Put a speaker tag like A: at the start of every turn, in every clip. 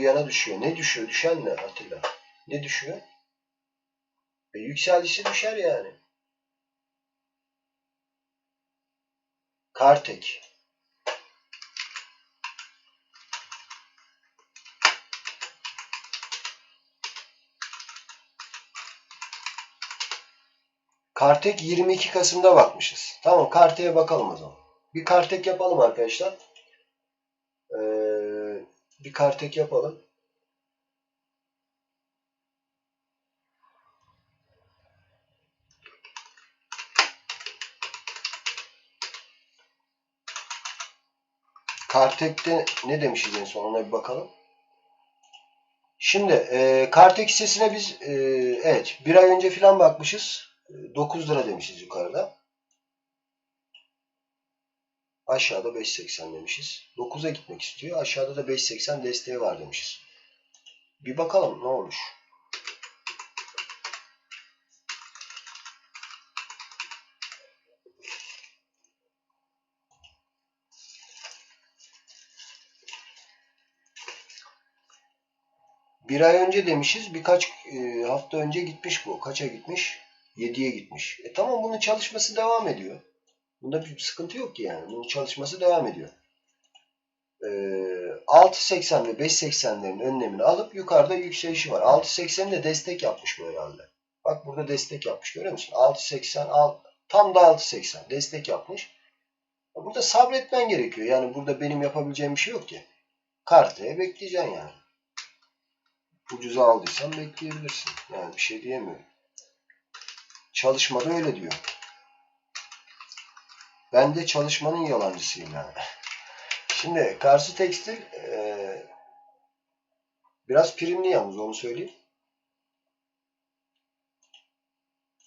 A: yana düşüyor. Ne düşüyor? Düşen ne Atilla? Ne düşüyor? E, yükselişi düşer yani. Kartek. Kartek 22 Kasım'da bakmışız. Tamam Kartek'e bakalım o zaman. Bir Kartek yapalım arkadaşlar. Ee, bir Kartek yapalım. Kartek'te ne demişiz en son ona bir bakalım. Şimdi e, Kartek hissesine biz e, evet bir ay önce falan bakmışız. E, 9 lira demişiz yukarıda. Aşağıda 5.80 demişiz. 9'a gitmek istiyor. Aşağıda da 5.80 desteği var demişiz. Bir bakalım ne olmuş. Bir ay önce demişiz. Birkaç e, hafta önce gitmiş bu. Kaça gitmiş? 7'ye gitmiş. E tamam bunun çalışması devam ediyor. Bunda bir sıkıntı yok ki yani. Bunun çalışması devam ediyor. E, 6.80 ve 5.80'lerin önlemini alıp yukarıda yükselişi var. 6.80'de de destek yapmış bu herhalde. Bak burada destek yapmış görüyor musun? 6.80 tam da 6.80 destek yapmış. Burada sabretmen gerekiyor. Yani burada benim yapabileceğim bir şey yok ki. Kartaya bekleyeceksin yani ucuza aldıysan bekleyebilirsin. Yani bir şey diyemiyorum. Çalışmada öyle diyor. Ben de çalışmanın yalancısıyım yani. Şimdi Karşı Tekstil ee, biraz primli yalnız onu söyleyeyim.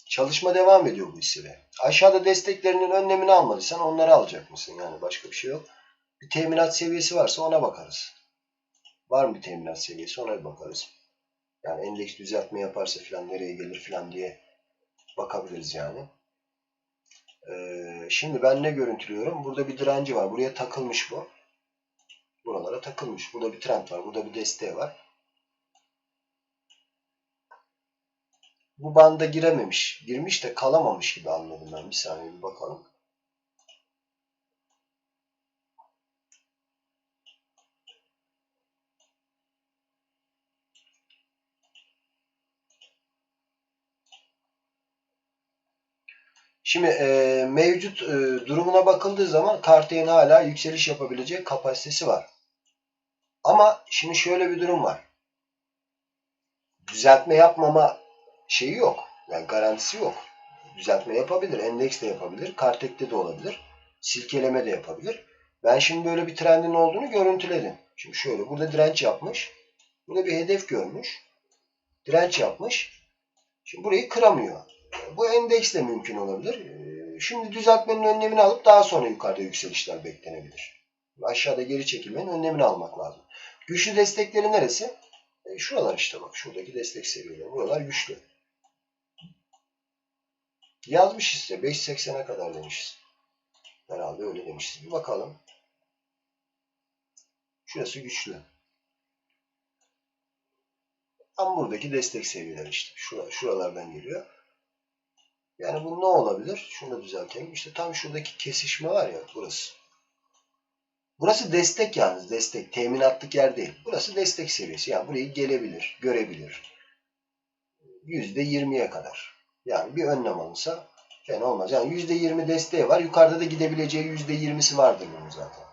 A: Çalışma devam ediyor bu hissede. Aşağıda desteklerinin önlemini almadıysan onları alacak mısın? Yani başka bir şey yok. Bir teminat seviyesi varsa ona bakarız. Var mı bir teminat seviyesi ona bir bakarız. Yani endeks düzeltme yaparsa falan nereye gelir falan diye bakabiliriz yani. Ee, şimdi ben ne görüntülüyorum? Burada bir direnci var. Buraya takılmış bu. Buralara takılmış. Burada bir trend var. Burada bir desteği var. Bu banda girememiş. Girmiş de kalamamış gibi anladım ben. Bir saniye bir bakalım. Şimdi e, mevcut e, durumuna bakıldığı zaman Kartey'in hala yükseliş yapabilecek kapasitesi var. Ama şimdi şöyle bir durum var. Düzeltme yapmama şeyi yok. Yani garantisi yok. Düzeltme yapabilir. Endeks de yapabilir. Kartek'te de olabilir. Silkeleme de yapabilir. Ben şimdi böyle bir trendin olduğunu görüntüledim. Şimdi şöyle burada direnç yapmış. Burada bir hedef görmüş. Direnç yapmış. Şimdi burayı kıramıyor. Bu endeksle mümkün olabilir. Ee, şimdi düzeltmenin önlemini alıp daha sonra yukarıda yükselişler beklenebilir. Aşağıda geri çekilmenin önlemini almak lazım. Güçlü destekleri neresi? E şuralar işte bak. Şuradaki destek seviyeleri. Buralar güçlü. Yazmış işte. 5.80'e kadar demişiz. Herhalde öyle demişiz. Bir bakalım. Şurası güçlü. Tam buradaki destek seviyeleri işte. Şuralardan geliyor. Yani bu ne olabilir? Şunu da düzeltelim. İşte tam şuradaki kesişme var ya burası. Burası destek yalnız. Destek. Teminatlık yer değil. Burası destek seviyesi. Yani burayı gelebilir, görebilir. %20'ye kadar. Yani bir önlem alınsa fena olmaz. Yani %20 desteği var. Yukarıda da gidebileceği %20'si vardır bunun zaten.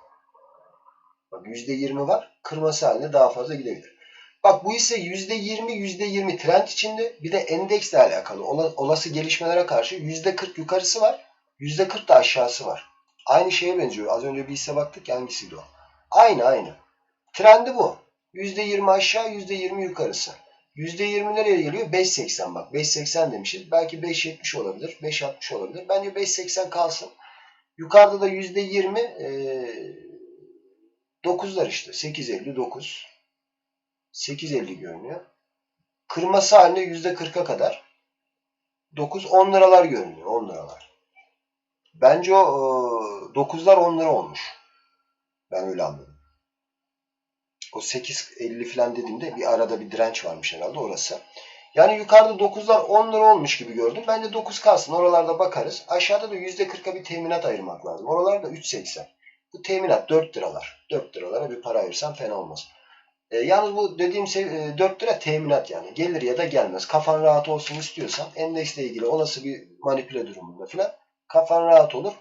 A: Bak %20 var. Kırması halinde daha fazla gidebilir. Bak bu ise %20 %20 trend içinde bir de endeksle alakalı olası gelişmelere karşı %40 yukarısı var. %40 da aşağısı var. Aynı şeye benziyor. Az önce bir hisse baktık ya hangisiydi o? Aynı aynı. Trendi bu. %20 aşağı %20 yukarısı. %20 nereye geliyor? 5.80 bak. 5.80 demişiz. Belki 5.70 olabilir. 5.60 olabilir. Bence 5.80 kalsın. Yukarıda da %20 e, 9'lar işte. 8.59. 8.50 görünüyor. Kırması halinde %40'a kadar 9-10 liralar görünüyor. 10 liralar. Bence o 9'lar 10 lira olmuş. Ben öyle anladım. O 8.50 falan dediğimde bir arada bir direnç varmış herhalde orası. Yani yukarıda 9'lar 10 lira olmuş gibi gördüm. Bence 9 kalsın. Oralarda bakarız. Aşağıda da %40'a bir teminat ayırmak lazım. Oralarda 3.80. Bu teminat 4 liralar. 4 liralara bir para ayırsam fena olmaz. E, yalnız bu dediğim sev- e, 4 lira teminat yani. Gelir ya da gelmez. Kafan rahat olsun istiyorsan endeksle ilgili olası bir manipüle durumunda falan kafan rahat olur.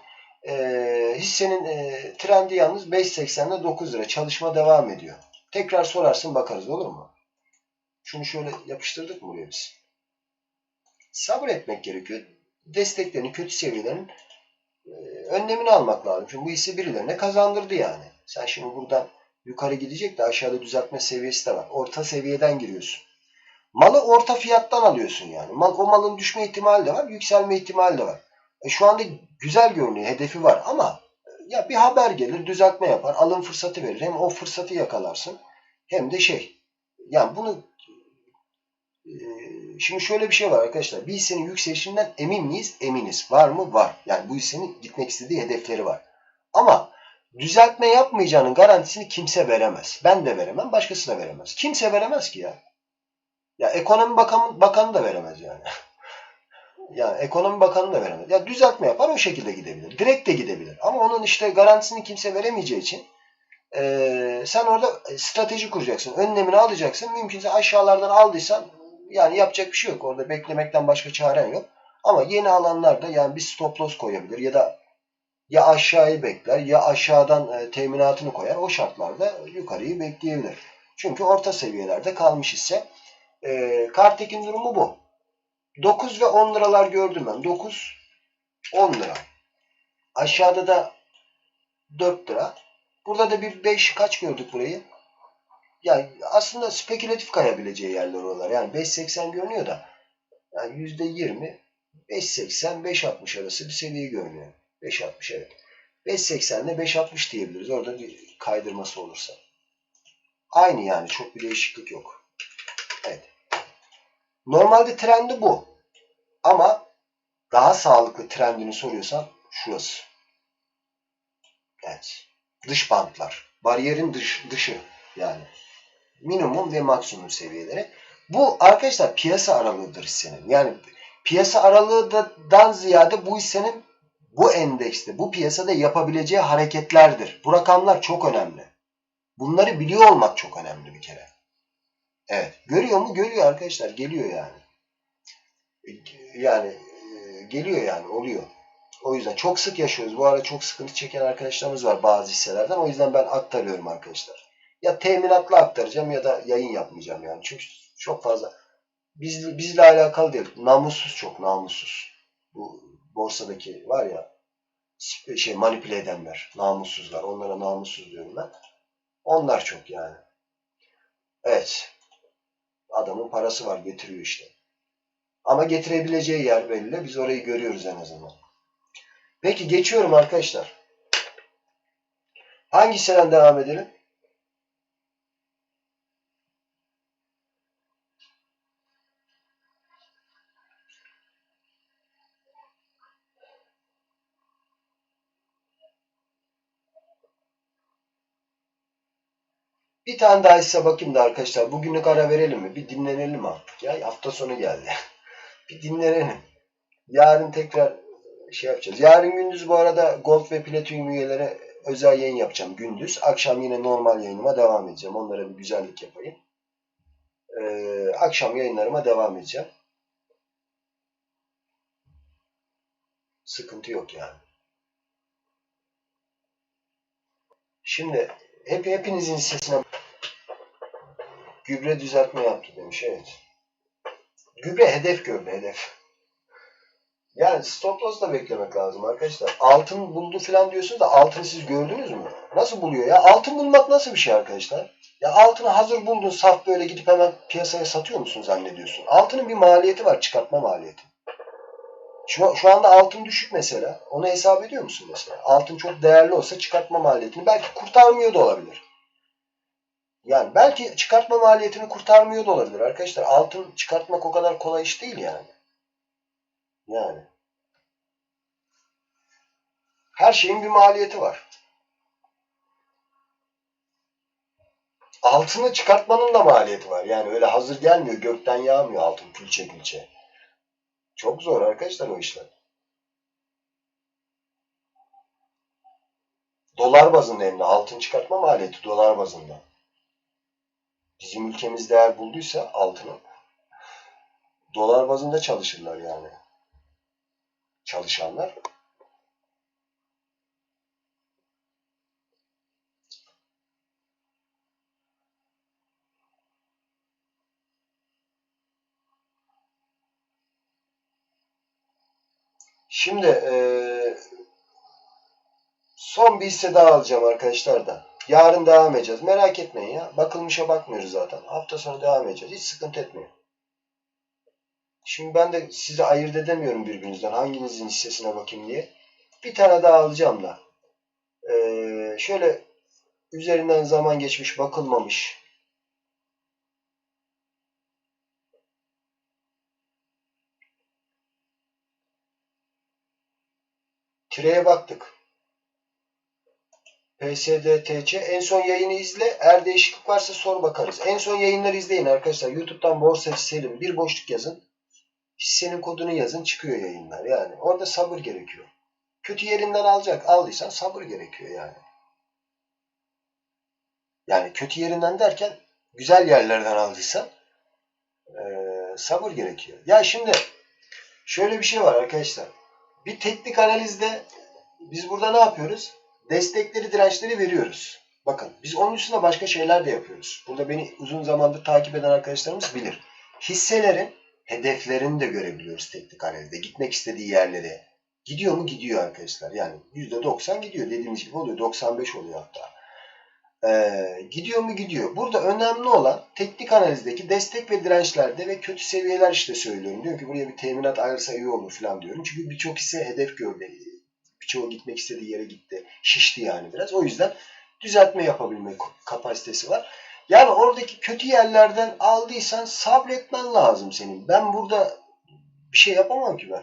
A: E, hissenin e, trendi yalnız 5.80'de 9 lira. Çalışma devam ediyor. Tekrar sorarsın bakarız olur mu? Şunu şöyle yapıştırdık mı buraya biz? Sabır etmek gerekiyor. Desteklerini, kötü seviyelerin e, önlemini almak lazım. Çünkü bu hisse birilerine kazandırdı yani. Sen şimdi buradan yukarı gidecek de aşağıda düzeltme seviyesi de var. Orta seviyeden giriyorsun. Malı orta fiyattan alıyorsun yani. Mal, o malın düşme ihtimali de var, yükselme ihtimali de var. E şu anda güzel görünüyor, hedefi var ama e, ya bir haber gelir, düzeltme yapar, alım fırsatı verir. Hem o fırsatı yakalarsın hem de şey. Yani bunu e, şimdi şöyle bir şey var arkadaşlar. Bir hissenin yükselişinden emin miyiz? Eminiz. Var mı? Var. Yani bu hissenin gitmek istediği hedefleri var. Ama düzeltme yapmayacağının garantisini kimse veremez. Ben de veremem, başkası da veremez. Kimse veremez ki ya. Ya ekonomi bakanı, bakanı da veremez yani. yani ekonomi bakanı da veremez. Ya düzeltme yapar o şekilde gidebilir. Direkt de gidebilir. Ama onun işte garantisini kimse veremeyeceği için e, sen orada strateji kuracaksın. Önlemini alacaksın. Mümkünse aşağılardan aldıysan yani yapacak bir şey yok. Orada beklemekten başka çaren yok. Ama yeni alanlarda yani bir stop loss koyabilir ya da ya aşağıyı bekler ya aşağıdan e, teminatını koyar. O şartlarda yukarıyı bekleyebilir. Çünkü orta seviyelerde kalmış ise e, Kartek'in durumu bu. 9 ve 10 liralar gördüm ben. 9, 10 lira. Aşağıda da 4 lira. Burada da bir 5 kaç gördük burayı? Yani aslında spekülatif kayabileceği yerler oralar. Yani 5.80 görünüyor da yani %20 5.80 5.60 arası bir seviye görünüyor. 5.60 evet. 5.80 ile 5.60 diyebiliriz. Orada bir kaydırması olursa. Aynı yani. Çok bir değişiklik yok. Evet. Normalde trendi bu. Ama daha sağlıklı trendini soruyorsan şurası. Evet. Dış bantlar. Bariyerin dış, dışı yani. Minimum ve maksimum seviyeleri. Bu arkadaşlar piyasa aralığıdır hissenin. Yani piyasa aralığından ziyade bu hissenin bu endekste, bu piyasada yapabileceği hareketlerdir. Bu rakamlar çok önemli. Bunları biliyor olmak çok önemli bir kere. Evet. Görüyor mu? Görüyor arkadaşlar. Geliyor yani. Yani geliyor yani. Oluyor. O yüzden çok sık yaşıyoruz. Bu ara çok sıkıntı çeken arkadaşlarımız var bazı hisselerden. O yüzden ben aktarıyorum arkadaşlar. Ya teminatla aktaracağım ya da yayın yapmayacağım yani. Çünkü çok fazla biz, bizle alakalı değil. Namussuz çok namussuz. Bu borsadaki var ya şey manipüle edenler, namussuzlar. Onlara namussuz diyorum ben. Onlar çok yani. Evet. Adamın parası var getiriyor işte. Ama getirebileceği yer belli. Biz orayı görüyoruz en azından. Peki geçiyorum arkadaşlar. Hangisinden devam edelim? Bir tane daha hisse bakayım da arkadaşlar. Bugünlük ara verelim mi? Bir dinlenelim artık ya. Hafta sonu geldi. bir dinlenelim. Yarın tekrar şey yapacağız. Yarın gündüz bu arada Gold ve Platinum üyelere özel yayın yapacağım gündüz. Akşam yine normal yayınıma devam edeceğim. Onlara bir güzellik yapayım. Ee, akşam yayınlarıma devam edeceğim. Sıkıntı yok yani. Şimdi hep hepinizin hissesine gübre düzeltme yaptı demiş. Evet. Gübre hedef gördü hedef. Yani stop loss da beklemek lazım arkadaşlar. Altın buldu falan diyorsunuz da altını siz gördünüz mü? Nasıl buluyor ya? Altın bulmak nasıl bir şey arkadaşlar? Ya altını hazır buldun saf böyle gidip hemen piyasaya satıyor musun zannediyorsun? Altının bir maliyeti var çıkartma maliyeti. Şu, şu anda altın düşük mesela. Onu hesap ediyor musun mesela? Altın çok değerli olsa çıkartma maliyetini belki kurtarmıyor da olabilir. Yani belki çıkartma maliyetini kurtarmıyor da olabilir arkadaşlar. Altın çıkartmak o kadar kolay iş değil yani. Yani. Her şeyin bir maliyeti var. altını çıkartmanın da maliyeti var. Yani öyle hazır gelmiyor. Gökten yağmıyor altın külçe külçe. Çok zor arkadaşlar o işler. Dolar bazında hem de altın çıkartma maliyeti dolar bazında. Bizim ülkemiz değer bulduysa altını dolar bazında çalışırlar yani. Çalışanlar. Şimdi eee, son bir hisse daha alacağım arkadaşlar da. Yarın devam edeceğiz. Merak etmeyin ya. Bakılmışa bakmıyoruz zaten. Hafta sonu devam edeceğiz. Hiç sıkıntı etmeyin. Şimdi ben de sizi ayırt edemiyorum birbirinizden. Hanginizin hissesine bakayım diye. Bir tane daha alacağım da. Eee, şöyle üzerinden zaman geçmiş, bakılmamış. Tireye baktık. PSDTC. En son yayını izle. Eğer değişiklik varsa sor bakarız. En son yayınları izleyin arkadaşlar. YouTube'dan Borsa Selim bir boşluk yazın. Hissenin kodunu yazın. Çıkıyor yayınlar. Yani orada sabır gerekiyor. Kötü yerinden alacak. Aldıysan sabır gerekiyor yani. Yani kötü yerinden derken güzel yerlerden aldıysan eee, sabır gerekiyor. Ya şimdi şöyle bir şey var arkadaşlar. Bir teknik analizde biz burada ne yapıyoruz? Destekleri, dirençleri veriyoruz. Bakın biz onun üstünde başka şeyler de yapıyoruz. Burada beni uzun zamandır takip eden arkadaşlarımız bilir. Hisselerin hedeflerini de görebiliyoruz teknik analizde. Gitmek istediği yerlere. Gidiyor mu? Gidiyor arkadaşlar. Yani %90 gidiyor. Dediğimiz gibi oluyor. 95 oluyor hatta. Ee, gidiyor mu? Gidiyor. Burada önemli olan teknik analizdeki destek ve dirençlerde ve kötü seviyeler işte söylüyorum. Diyor ki buraya bir teminat ayırsa iyi olur falan diyorum. Çünkü birçok hisse hedef gördü. Birçoğu gitmek istediği yere gitti. Şişti yani biraz. O yüzden düzeltme yapabilme kapasitesi var. Yani oradaki kötü yerlerden aldıysan sabretmen lazım senin. Ben burada bir şey yapamam ki ben.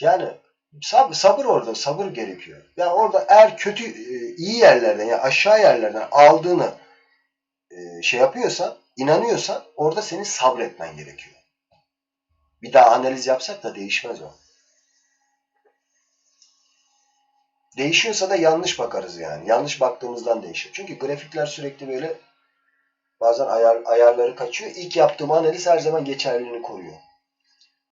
A: Yani sabır, sabır orada sabır gerekiyor. Yani orada eğer kötü e, iyi yerlerden yani aşağı yerlerden aldığını e, şey yapıyorsan, inanıyorsan orada senin sabretmen gerekiyor. Bir daha analiz yapsak da değişmez o. Değişiyorsa da yanlış bakarız yani. Yanlış baktığımızdan değişiyor. Çünkü grafikler sürekli böyle bazen ayar, ayarları kaçıyor. İlk yaptığım analiz her zaman geçerliliğini koruyor.